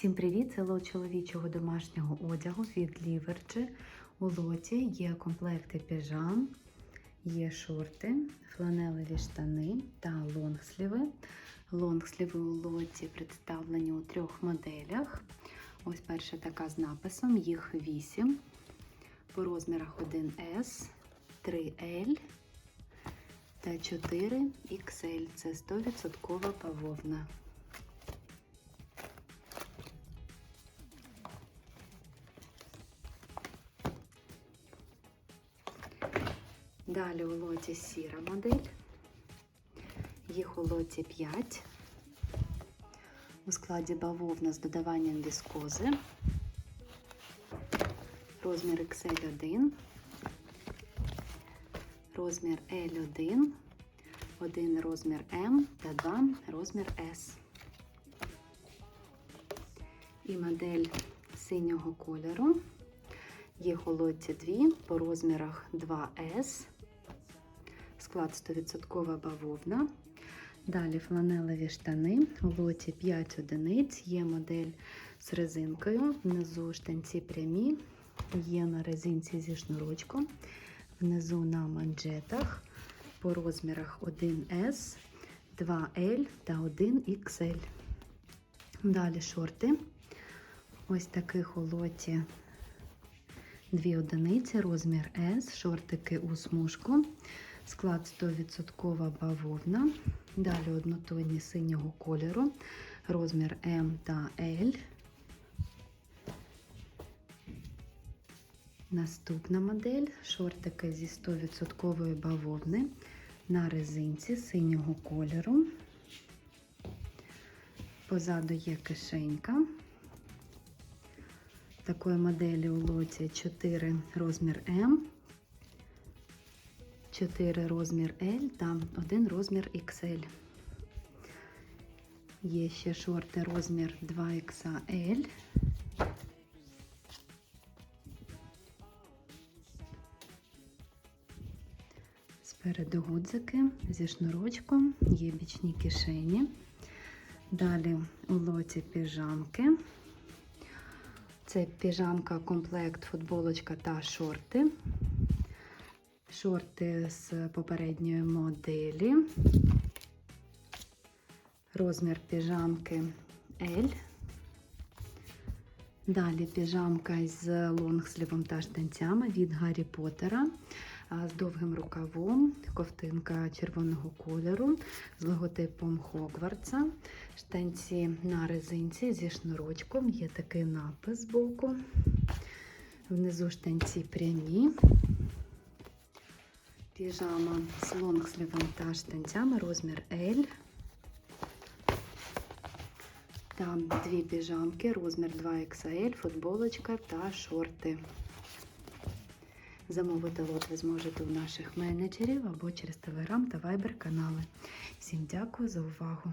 Всім привіт! Це лот чоловічого домашнього одягу від Ліверджі. У лоті є комплекти піжам, є шорти, фланелеві штани та лонгсліви. Лонгсліви у лоті представлені у трьох моделях. Ось перша така з написом, їх 8. По розмірах 1S, 3L та 4XL. Це 100% бавовна. Далі у лоті сіра модель. Їх у лоті 5. У складі бавовна з додаванням віскози. Розмір XL1, розмір L1, один розмір М та два розмір S. І модель синього кольору. Їх у лоті 2 по розмірах 2С, склад 100% бавовна. Далі фланелеві штани. У лоті 5 одиниць. Є модель з резинкою. Внизу штанці прямі, є на резинці зі шнурочком, внизу на манжетах по розмірах 1С, 2L та 1XL. Далі шорти. Ось таких у лоті Дві одиниці, розмір S, шортики у смужку, склад 100% бавовна. Далі однотонні синього кольору, розмір М та L. Наступна модель шортики зі 100% бавовни на резинці синього кольору. Позаду є кишенька. Такої моделі у лоті 4 розмір М, 4 розмір L та 1 розмір XL. Є ще шорти розмір 2XL. Спереду гудзики зі шнурочком, є бічні кишені. Далі у лоті піжамки. Це піжамка, комплект, футболочка та шорти. Шорти з попередньої моделі. Розмір піжамки L. Далі піжамка з лонгслівом та штанцями від Гаррі Поттера з довгим рукавом, ковтинка червоного кольору з логотипом Хогвартса. Штанці на резинці зі шнурочком, є такий напис збоку. Внизу штанці прямі. Піжама з лонгслівом та штанцями, розмір L. Там дві піжамки, розмір 2XL, футболочка та шорти. Замовити лот ви зможете у наших менеджерів або через Telegram та Viber канали. Всім дякую за увагу!